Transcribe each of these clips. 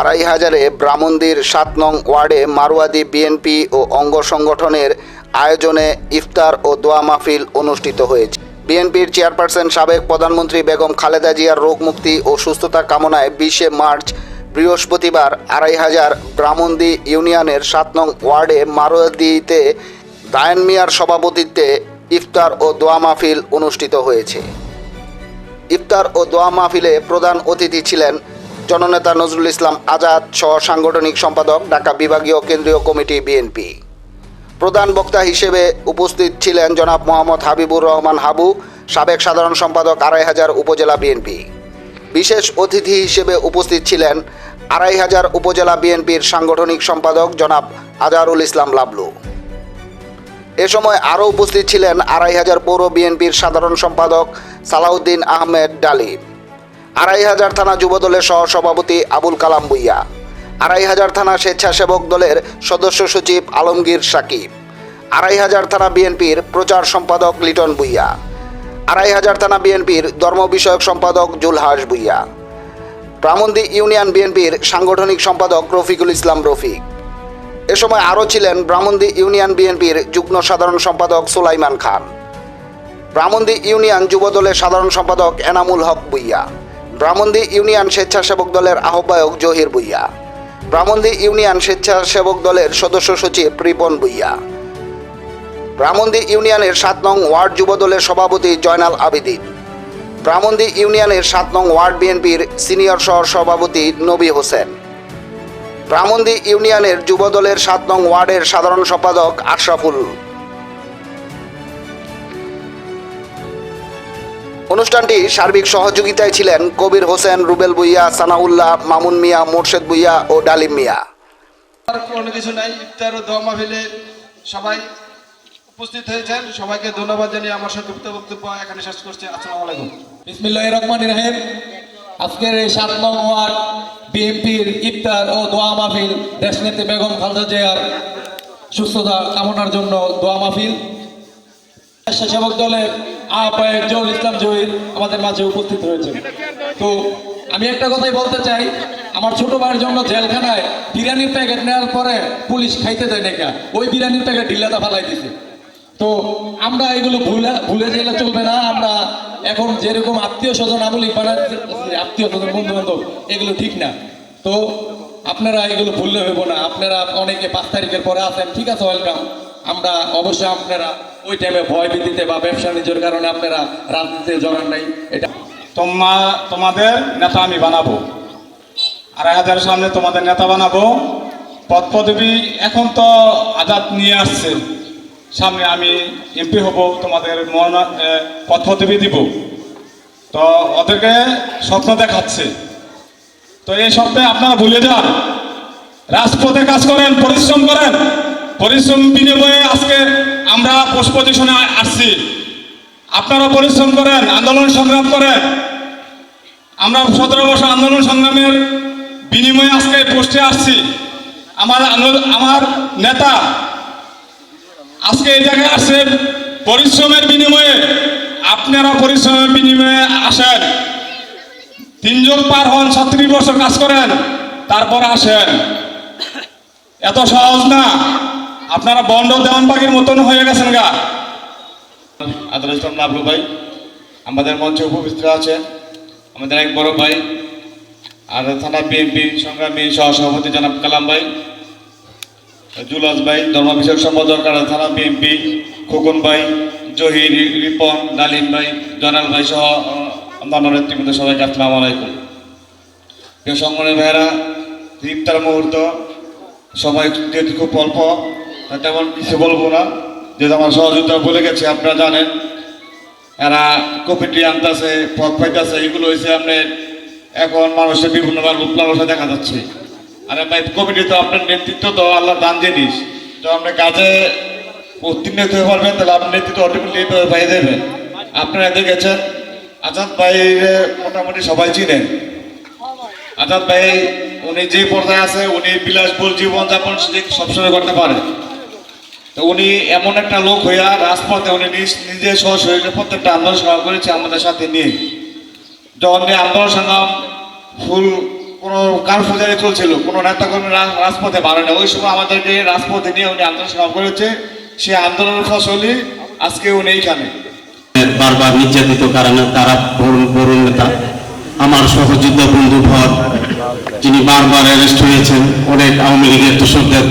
আড়াই হাজারে ব্রাহ্মণদির সাত নং ওয়ার্ডে মারোয়াদি বিএনপি ও অঙ্গ সংগঠনের আয়োজনে ইফতার ও দোয়া মাহফিল অনুষ্ঠিত হয়েছে। বিএনপির চেয়ারপারসন সাবেক প্রধানমন্ত্রী বেগম খালেদা জিয়ার রোগ মুক্তি ও সুস্থতা কামনায় বিশে মার্চ, বৃহস্পতিবার আড়াই হাজার ব্রাহ্মণদি ইউনিয়নের সাত নং ওয়ার্ডে মারোয়াদিতে দায়ন মিয়ার সভাপতিত্বে ইফতার ও দোয়া মাহফিল অনুষ্ঠিত হয়েছে। ইফতার ও দোয়া মাহফিলে প্রধান অতিথি ছিলেন জননেতা নজরুল ইসলাম আজাদ সহ সাংগঠনিক সম্পাদক, ঢাকা বিভাগীয় কেন্দ্রীয় কমিটি বিএনপি। প্রধান বক্তা হিসেবে উপস্থিত ছিলেন জনাব মোহাম্মদ হাবিবুর রহমান হাবু, সাবেক সাধারণ সম্পাদক আড়াই হাজার উপজেলা বিএনপি। বিশেষ অতিথি হিসেবে উপস্থিত ছিলেন আড়াই হাজার উপজেলা বিএনপির সাংগঠনিক সম্পাদক জনাব আজারুল ইসলাম লাবলু। এ সময় আরও উপস্থিত ছিলেন আড়াই হাজার পৌর বিএনপির সাধারণ সম্পাদক সালাউদ্দিন আহমেদ ডালিম। আড়াই হাজার থানা যুবদলের সহ সভাপতি আবুল কালাম বুইয়া আড়াই হাজার থানা স্বেচ্ছাসেবক দলের সদস্য সচিব আলমগীর সাকিব, আড়াই হাজার থানা বিএনপির প্রচার সম্পাদক লিটন বুইয়া আড়াই হাজার থানা বিএনপির ধর্ম বিষয়ক সম্পাদক জুলহাস বুইয়া ব্রাহ্মণদী ইউনিয়ন বিএনপির সাংগঠনিক সম্পাদক রফিকুল ইসলাম রফিক। এ সময় আরও ছিলেন ব্রাহ্মণদী ইউনিয়ন বিএনপির যুগ্ম সাধারণ সম্পাদক সুলাইমান খান ব্রাহ্মণদী ইউনিয়ন যুবদলের সাধারণ সম্পাদক এনামুল হক বুইয়া ব্রাহ্মণদী ইউনিয়ন স্বেচ্ছাসেবক দলের আহ্বায়ক জহির বুইয়া ব্রাহ্মণদী ইউনিয়ন স্বেচ্ছাসেবক দলের সদস্য সচিব রিপন বুইয়া ব্রাহ্মণদি ইউনিয়নের সাত নং ওয়ার্ড যুবদলের সভাপতি জয়নাল আবিদিন। ব্রাহ্মণদী ইউনিয়নের সাত নং ওয়ার্ড বিএনপির সিনিয়র সহ সভাপতি নবী হোসেন। ব্রাহ্মণদী ইউনিয়নের যুবদলের সাত নং ওয়ার্ডের সাধারণ সম্পাদক আশরাফুল অনুষ্ঠানটি সার্বিক সহযোগিতায় ছিলেন কবির হোসেন রুবেল বুইয়া সানাউল্লাহ মামুন মিয়া মোর্শেদ বুইয়া ও ডালিম মিয়া। কোনো কিছু নাই ইফতার ও দোয়া মাহফিলে সবাই উপস্থিত হয়েছেন। সবাইকে ধন্যবাদ জানিয়ে আমার সংক্ষিপ্ত বক্তব্য এখানে শেষ করছি। আসসালামু আলাইকুম। বিসমিল্লাহ রহমান রাহিম। আজকের এই সাত নং ওয়ার্ড বিএনপির ইফতার ও দোয়া মাহফিল দেশনেত্রী বেগম খালেদা জিয়ার সুস্থতা কামনার জন্য দোয়া মাহফিল। স্বেচ্ছাসেবক দলের জহুর ইসলাম জহির আমাদের মাঝে উপস্থিত রয়েছে তো আমি একটা কথাই বলতে চাই, আমার ছোট ভাইয়ের জন্য জেলখানায় বিরিয়ানির প্যাকেট নেওয়ার পরে পুলিশ খাইতে দেয় নাকি? ওই বিরিয়ানির প্যাকেট ঢিলাটা ফালাই দিছে। তো আমরা এগুলো ভুলে ভুলে গেলে চলবে না, আমরা এখন যেরকম আত্মীয় স্বজন আমলি আত্মীয় স্বজন বন্ধু বান্ধব এগুলো ঠিক না। তো আপনারা এগুলো ভুললে হইব না। আপনারা অনেকে পাঁচ তারিখের পরে আছেন, ঠিক আছে ওয়েলকাম আমরা অবশ্যই আপনারা ওই টাইমে ভয় ভীতিতে বা ব্যবসা নিজের কারণে আপনারা রাজনীতিতে জড়ান নাই, এটা তোমা তোমাদের নেতা আমি বানাবো। আড়াই হাজারের সামনে তোমাদের নেতা বানাবো। পদ পদবি এখন তো আজাদ নিয়ে আসছে। সামনে আমি এমপি হব, তোমাদের মন পদ পদবি দিব। তো ওদেরকে স্বপ্ন দেখাচ্ছে। তো এই স্বপ্নে আপনারা ভুলে যান। রাজপথে কাজ করেন, পরিশ্রম করেন। পরিশ্রম বিনিময়ে আজকে আমরা পোস্ট পজিশনে আসছি। আপনারা পরিশ্রম করেন, আন্দোলন সংগ্রাম করেন। আমরা সতেরো বছর আন্দোলন সংগ্রামের বিনিময়ে আজকে পোস্টে আসছি। আমার আমার নেতা আজকে এই জায়গায় আসছেন পরিশ্রমের বিনিময়ে, আপনারা পরিশ্রমের বিনিময়ে আসেন। তিনজন পার হন, ছত্রিশ বছর কাজ করেন, তারপর আসেন। এত সহজ না। আপনারা বন্ড দেওয়ান পাখির মতন হয়ে গেছেন গা। আদর ইসলাম ভাই, আমাদের মঞ্চে উপস্থিত আছে আমাদের এক বড় ভাই আর থানা বিএনপি সংগ্রামী সহসভাপতি জনাব কালাম ভাই জুলাস ভাই, ধর্ম বিষয়ক সম্পাদক থানা বিএনপি খোকন ভাই, জহির, রিপন, ডালিম ভাই জনাল ভাই সহ অন্যান্য নেতৃবৃন্দ সবাইকে আসসালামু আলাইকুম। প্রিয় সংগঠনের ভাইয়েরা ইফতার মুহূর্ত সময় যেহেতু খুব অল্প তেমন কিছু বলব না। যেহেতু আমার সহযোগিতা বলে গেছে, আপনারা জানেন, এরা কপিটি আনতেছে পথ পাইতেছে, এগুলো হয়েছে আপনার এখন মানুষের বিভিন্ন মানুষে দেখা যাচ্ছে। আরে ভাই কমিটি তো আপনার নেতৃত্ব তো আল্লাহ দান জিনিস। তো আপনি কাজে উত্তীর্ণ হতে পারবেন, তাহলে আপনার নেতৃত্ব অটোমেটিক পাই দেবেন। আপনারা দেখেছেন আজাদ ভাই মোটামুটি সবাই চিনেন। আজাদ ভাই, উনি যে পর্যায়ে আছে, উনি বিলাসবহুল জীবনযাপন সবসময় করতে পারে। তো উনি এমন একটা লোক হইয়া রাজপথে উনি নিজ সশরীরে প্রত্যেকটা আন্দোলন সংগ্রাম করেছে আমাদের সাথে নিয়ে। যখন আন্দোলন সংগ্রাম ফুল কোনো কারফুজারি চলছিল, কোনো নেতাকর্মী রাজপথে বাড়ে না। ওই সময় আমাদেরকে রাজপথে নিয়ে উনি আন্দোলন সংগ্রাম করেছে। সেই আন্দোলনের ফসলই আজকে উনি এইখানে। বারবার নির্যাতিত কারণে তারা বরুণ বরুণ নেতা। আমার সহযোদ্ধ বন্ধু ভর, যিনি বারবার অ্যারেস্ট হয়েছেন, অনেক আওয়ামী লীগের দোষকদের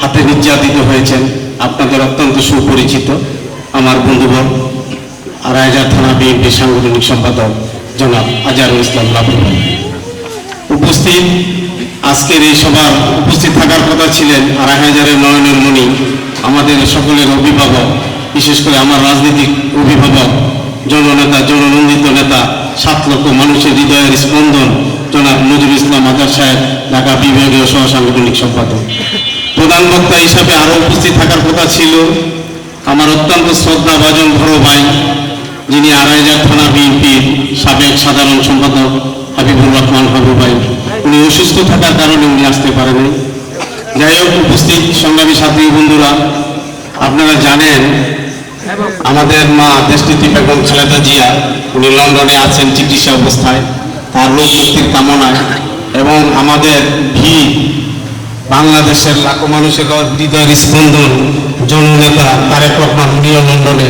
হাতে নির্যাতিত হয়েছেন। আপনাদের অত্যন্ত সুপরিচিত আমার বন্ধুবর রায়জার থানা বিএনপি সাংগঠনিক সম্পাদক জনাব আজারুল ইসলাম লাভু উপস্থিত, আজকের এই সভার উপস্থিত থাকার কথা ছিলেন আড়াই হাজারের নয়নের মণি, আমাদের সকলের অভিভাবক, বিশেষ করে আমার রাজনৈতিক অভিভাবক, জননেতা, জননন্দিত নেতা সাত লক্ষ মানুষের হৃদয়ের স্পন্দন জনাব নজরুল ইসলাম আজাদ সাহেব, ঢাকা বিভাগীয় সহ সাংগঠনিক সম্পাদক। প্রধান বক্তা হিসাবে আরও উপস্থিত থাকার কথা ছিল। আমার অত্যন্ত শ্রদ্ধা ভাজন বড় ভাই, যিনি আড়াইজার থানা বিএনপির সাবেক সাধারণ সম্পাদক হাবিবুর রহমান হাবু ভাই। উনি অসুস্থ থাকার কারণে উনি আসতে পারেনি। যাই হোক, উপস্থিত সংগ্রামী সাথী বন্ধুরা, আপনারা জানেন, আমাদের মা দেশনীতি বেগম খালেদা জিয়া, উনি লন্ডনে আছেন চিকিৎসা অবস্থায়। তার রোগ মুক্তির কামনায় এবং আমাদের ভিড় বাংলাদেশের লাখো মানুষের হৃদয়ের স্পন্দন জননেতা তারেক রহমান উনিও লন্ডনে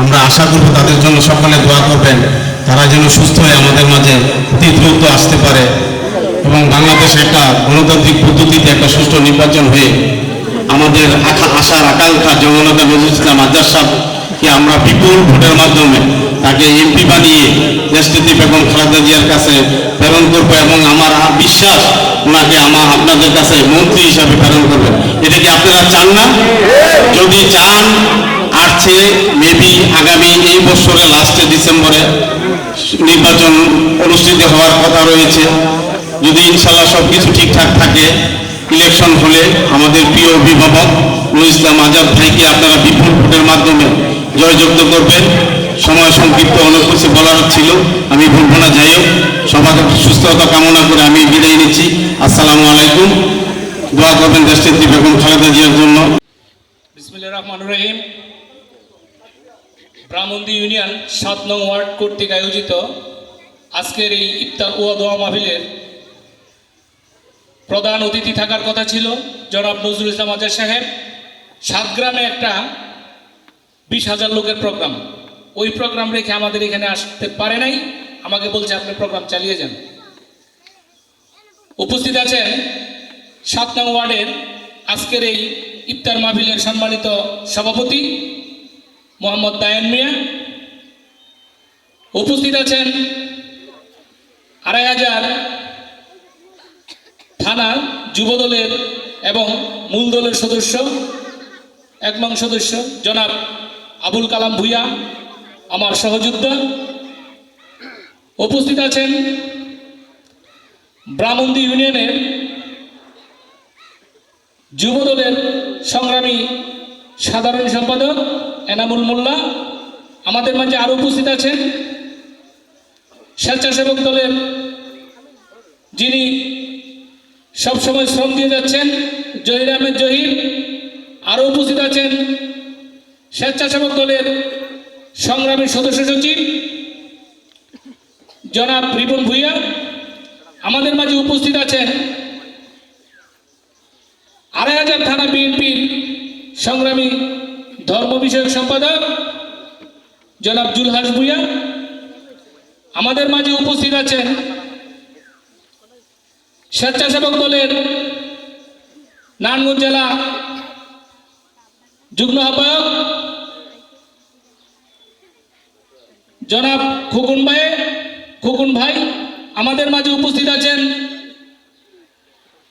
আমরা আশা করব তাদের জন্য সকলে দোয়া করবেন। তারা যেন সুস্থ হয়ে আমাদের মাঝে অতি দ্রুত আসতে পারে এবং বাংলাদেশে একটা গণতান্ত্রিক পদ্ধতিতে একটা সুষ্ঠু নির্বাচন হয়ে আমাদের আশা আশার আকাঙ্ক্ষা জননেতা নজরুল ইসলাম আজাদ সাহেবকে আমরা বিপুল ভোটের মাধ্যমে তাকে এমপি বানিয়ে দেশনীতি বেগম খালেদা জিয়ার কাছে প্রেরণ করব এবং আমার বিশ্বাস ওনাকে আমার আপনাদের কাছে মন্ত্রী হিসাবে প্রেরণ করবে এটা কি আপনারা চান না? যদি চান আসছে মেবি আগামী এই বছরে লাস্টে ডিসেম্বরে নির্বাচন অনুষ্ঠিত হওয়ার কথা রয়েছে। যদি ইনশাল্লাহ সব কিছু ঠিকঠাক থাকে ইলেকশন হলে আমাদের প্রিয় অভিভাবক নুর ইসলাম আজাদ ভাইকে আপনারা বিপুল ভোটের মাধ্যমে জয়যুক্ত করবেন। সময় সংক্ষিপ্ত কিছু বলার ছিল। আমি বলব না, যাই হোক। সবার সুস্থতা কামনা করে আমি বিদায় নিচ্ছি। আসসালামু আলাইকুম। দোয়া করবেন দেশনেত্রী বেগম খালেদা জিয়ার জন্য। ব্রাহ্মণদি ইউনিয়ন সাত নং ওয়ার্ড কর্তৃক আয়োজিত আজকের এই ইফতার ও দোয়া মাহফিলের প্রধান অতিথি থাকার কথা ছিল জনাব নজরুল ইসলাম আজাদ সাহেব। সাতগ্রামে একটা বিশ হাজার লোকের প্রোগ্রাম। ওই প্রোগ্রাম রেখে আমাদের এখানে আসতে পারে নাই। আমাকে বলছে, আপনি প্রোগ্রাম চালিয়ে যান। উপস্থিত আছেন সাত নং ওয়ার্ডের আজকের এই ইফতার মাহফিলের সম্মানিত সভাপতি মোহাম্মদ দায়ন মিয়া। উপস্থিত আছেন আড়াই হাজার থানা যুবদলের এবং মূল দলের সদস্য, এক সদস্য, জনাব আবুল কালাম ভুইয়া, আমার সহযোদ্ধা উপস্থিত আছেন ব্রাহ্মণদি ইউনিয়নের যুবদলের সংগ্রামী সাধারণ সম্পাদক এনামুল মোল্লা। আমাদের মাঝে আরও উপস্থিত আছেন স্বেচ্ছাসেবক দলের যিনি সবসময় শ্রম দিয়ে যাচ্ছেন, জহির আহমেদ জহির। আরও উপস্থিত আছেন স্বেচ্ছাসেবক দলের সংগ্রামী সদস্য সচিব জনাব রিপন ভুইয়া আমাদের মাঝে উপস্থিত আছেন। আড়াই হাজার থানা বিএনপির সংগ্রামী ধর্ম বিষয়ক সম্পাদক জনাব জুলহাস ভুইয়া আমাদের মাঝে উপস্থিত আছেন। স্বেচ্ছাসেবক দলের নারায়ণগঞ্জ জেলা যুগ্ম আহ্বায়ক জনাব খুকুন ভাই খুকুন ভাই, আমাদের মাঝে উপস্থিত আছেন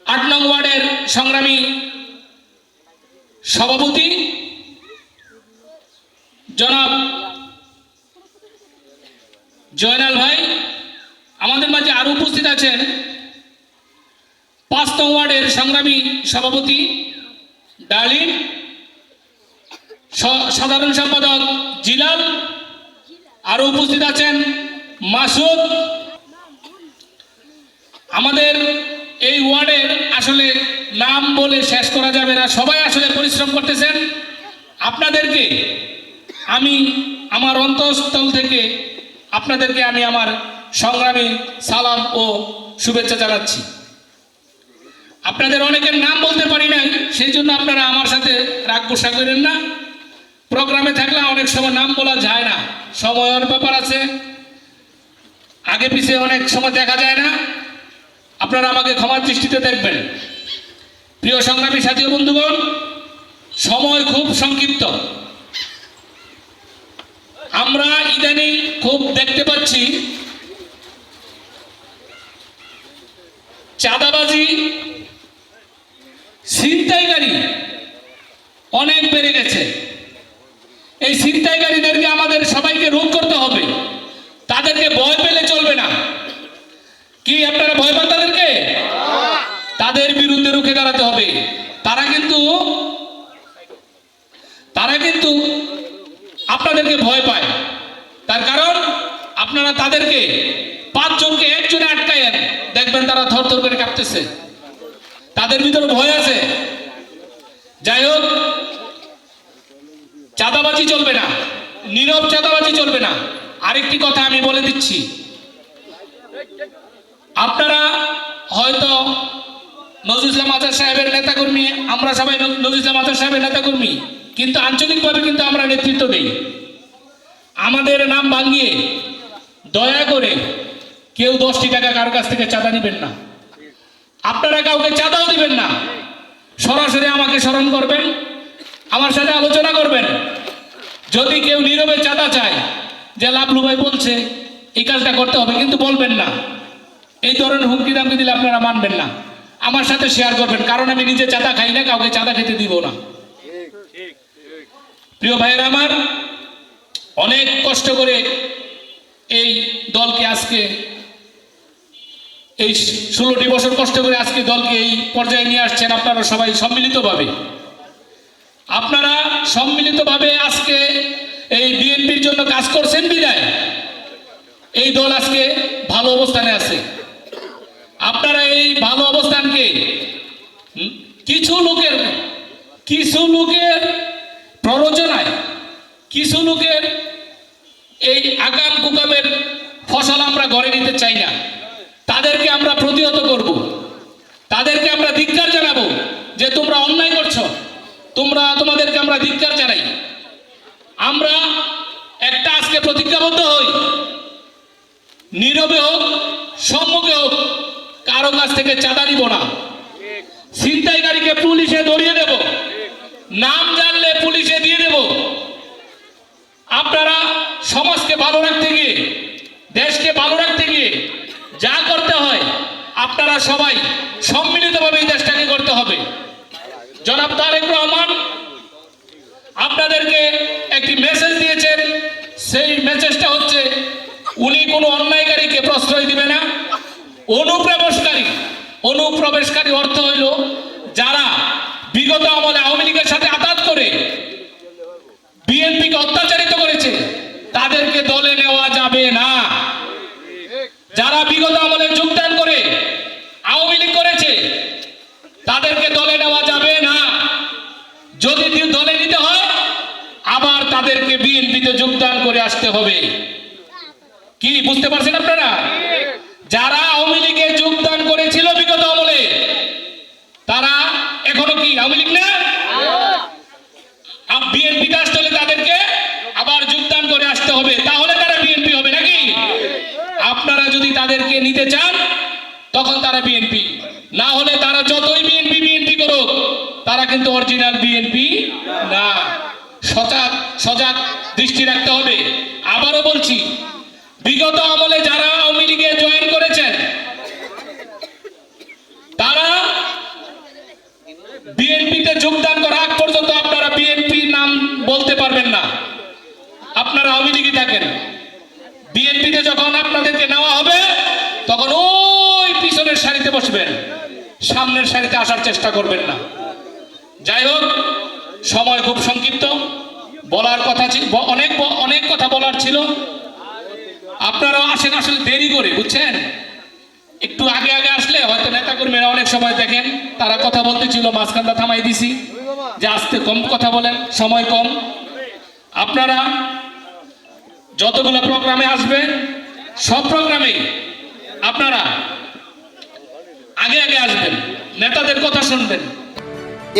আট নং ওয়ার্ডের সংগ্রামী সভাপতি জনাব জয়নাল ভাই, আমাদের মাঝে আরও উপস্থিত আছেন পাঁচ নং ওয়ার্ডের সংগ্রামী সভাপতি ডালিম সাধারণ সম্পাদক জিলাল আরও উপস্থিত আছেন মাসুদ। আমাদের এই ওয়ার্ডের আসলে নাম বলে শেষ করা যাবে না। সবাই আসলে পরিশ্রম করতেছেন। আপনাদেরকে আমি আমার অন্তঃস্থল থেকে, আপনাদেরকে আমি আমার সংগ্রামী সালাম ও শুভেচ্ছা জানাচ্ছি। আপনাদের অনেকের নাম বলতে পারি নাই, সেই জন্য আপনারা আমার সাথে রাগ গোসা করেন না। প্রোগ্রামে থাকলে অনেক সময় নাম বলা যায় না। সময়ের ব্যাপার আছে। আগে পিছিয়ে অনেক সময় দেখা যায় না। আপনারা আমাকে ক্ষমার দৃষ্টিতে দেখবেন। প্রিয় সংগ্রামী সাথী বন্ধুগণ, সময় খুব সংক্ষিপ্ত। আমরা ইদানিং খুব দেখতে পাচ্ছি, চাঁদাবাজি, ছিনতাইকারী অনেক বেড়ে গেছে। এই ছিনতাইকারীদেরকে আমাদের সবাইকে রোধ করতে হবে। তাদেরকে ভয় পেলে চলবে না। কি, আপনারা ভয় পান তাদেরকে? তাদের বিরুদ্ধে রুখে দাঁড়াতে হবে। তারা কিন্তু তারা কিন্তু আপনাদেরকে ভয় পায়। তার কারণ, আপনারা তাদেরকে পাঁচজনকে একজনে আটকায়েন দেখবেন তারা থর থর করে কাঁপতেছে। তাদের ভিতরে ভয় আছে। যাই হোক চাঁদাবাজি চলবে না। নীরব চাঁদাবাজি চলবে না। আরেকটি কথা আমি বলে দিচ্ছি। আপনারা হয়তো নজরুল আজাদ সাহেবের নেতাকর্মী, আমরা সবাই নজ- নজরুল আজাদ সাহেবের নেতাকর্মী, কিন্তু আঞ্চলিকভাবে কিন্তু আমরা নেতৃত্ব দেই। আমাদের নাম ভাঙিয়ে দয়া করে কেউ দশটি টাকা কারও কাছ থেকে চাঁদা নেবেন না। আপনারা কাউকে চাঁদাও দিবেন না। সরাসরি আমাকে স্মরণ করবেন। আমার সাথে আলোচনা করবেন। যদি কেউ নীরবে চাঁদা চায় যে লাভলু ভাই বলছে, এই কাজটা করতে হবে, কিন্তু বলবেন না। এই ধরনের হুমকি দামকে দিলে আপনারা মানবেন না। আমার সাথে শেয়ার করবেন, কারণ আমি নিজে চাঁদা খাই না, কাউকে চাঁদা খেতে দিব না। প্রিয় ভাইয়েরা আমার, অনেক কষ্ট করে এই দলকে আজকে, এই ষোলোটি বছর কষ্ট করে আজকে দলকে এই পর্যায়ে নিয়ে আসছেন আপনারা সবাই সম্মিলিতভাবে। আপনারা সম্মিলিতভাবে আজকে এই বিএনপির জন্য কাজ করছেন বিদায়? এই দল আজকে ভালো অবস্থানে আছে। আপনারা এই ভালো অবস্থানকে কিছু লোকের কিছু লোকের প্ররোচনায়, কিছু লোকের এই আগাম কুকামের ফসল আমরা গড়ে নিতে চাই না। তাদেরকে আমরা প্রতিহত করব তাদেরকে আমরা ধিক্কার জানাব যে তোমরা অন্যায় করছ তোমরা, তোমাদেরকে আমরা ধিক্কার জানাই। আমরা একটা আজকে প্রতিজ্ঞাবদ্ধ হই। নীরবে হোক, সম্মুখে হোক, কারও কাছ থেকে চাঁদা নিব না। ছিনতাইকারীকে পুলিশে ধরিয়ে দেব। নাম জানলে পুলিশে দিয়ে দেব। আপনারা সমাজকে ভালো রাখতে গিয়ে, দেশকে ভালো রাখতে গিয়ে যা করতে হয়, আপনারা সবাই সম্মিলিতভাবে এই দেশটাকে করতে হবে। জনাব তারেক রহমান আপনাদেরকে একটি মেসেজ দিয়েছেন। সেই মেসেজটা হচ্ছে, উনি কোনো অন্যায়কারীকে প্রশ্রয় দিবে না। অনুপ্রবেশকারী। অনুপ্রবেশকারী অর্থ হইল, যারা বিগত আমলে আওয়ামী লীগের সাথে আঘাত করে, বিএনপিকে অত্যাচারিত করেছে, তাদেরকে দলে নেওয়া যাবে না যারা বিগত আমলে যোগদান করে আওয়ামী লীগ করেছে তাদেরকে দলে নেওয়া যাবে না যদি দি- দলে নিতে হয় আবার তাদেরকে বিএনপিতে আসতে হবে। কি, বুঝতে পারছেন আপনারা? যারা আওয়ামী লীগে যোগদান করেছিল বিগত আমলে, তারা এখনও কি, আওয়ামী লীগ না? বিএনপিতে আসতে হলে তাদেরকে আবার যোগদান করে আসতে হবে, তাহলে তারা বিএনপি হবে নাকি? আপনারা যদি তাদেরকে নিতে চান, তখন তারা বিএনপি। না হলে তারা যতই বিএনপি বিএনপি করুক, তারা কিন্তু অরিজিনাল বিএনপি না। সজাগ সজাগ দৃষ্টি রাখতে হবে। আবারও বলছি, বিগত আমলে যারা আওয়ামী লীগে জয়েন করেছেন, তারা বিএনপিতে যোগদান করা আগ পর্যন্ত আপনারা বিএনপি নাম বলতে পারবেন না। আপনারা আওয়ামী লীগই থাকেন। বিএনপিতে যখন আপনাদেরকে নেওয়া হবে, তখন ওই পিছনের সারিতে বসবেন। সামনের সারিতে আসার চেষ্টা করবেন না। যাই হোক, সময় খুব সংক্ষিপ্ত। বলার কথা ছিল অনেক অনেক কথা বলার ছিল। আপনারাও আসেন আসলে দেরি করে, বুঝছেন? একটু আগে আগে আসলে হয়তো নেতা কর্মীরা অনেক সময় দেখেন, তারা কথা বলতে ছিল, মাঝখানটা থামাই দিছি, যে আসতে কম কথা বলেন, সময় কম। আপনারা যতগুলো প্রোগ্রামে আসবেন সব প্রোগ্রামে আপনারা আগে আগে আসবেন, নেতাদের কথা শুনবেন।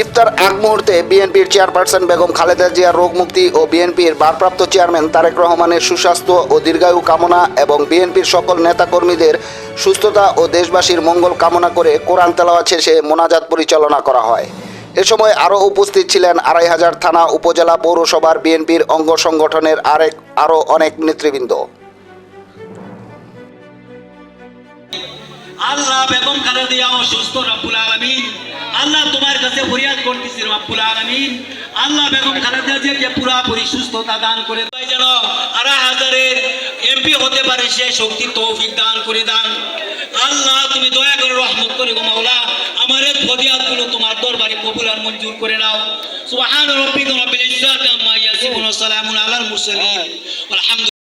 ইফতার আগ মুহূর্তে বিএনপির চেয়ারপারসন বেগম খালেদা জিয়ার রোগ মুক্তি ও বিএনপির ভারপ্রাপ্ত চেয়ারম্যান তারেক রহমানের সুস্বাস্থ্য ও দীর্ঘায়ু কামনা এবং বিএনপির সকল নেতাকর্মীদের সুস্থতা ও দেশবাসীর মঙ্গল কামনা করে কোরআন তেলাওয়াত শেষে মোনাজাত পরিচালনা করা হয়। এ সময় আরও উপস্থিত ছিলেন আড়াই হাজার থানা উপজেলা পৌরসভার বিএনপির অঙ্গ সংগঠনের আরেক, আরও অনেক নেতৃবৃন্দ। আল্লাহ বেগম খালেদা অসুস্থ রব্বুল আলামিন। আল্লাহ তোমার কাছে ফরিয়াদ করতেছি রব্বুল আলামিন। আল্লাহ বেগম খালেদা জিয়াকে পুরাপুরি সুস্থতা দান করে দেয় যেন আড়াই হাজারের এমপি হতে পারে সে শক্তি তৌফিক দান করে দান। আল্লাহ, তুমি দয়া করে রহমত করে গো মাওলা, আমার এই ফরিয়াদগুলো তোমার দরবারে কবুল আর মঞ্জুর করে নাও। সুবহান রাব্বিকা রাব্বিল ইজ্জাতি আম্মা ইয়াসিফুন ওয়া সালামুন আলাল মুরসালিন। আলহামদুলিল্লাহ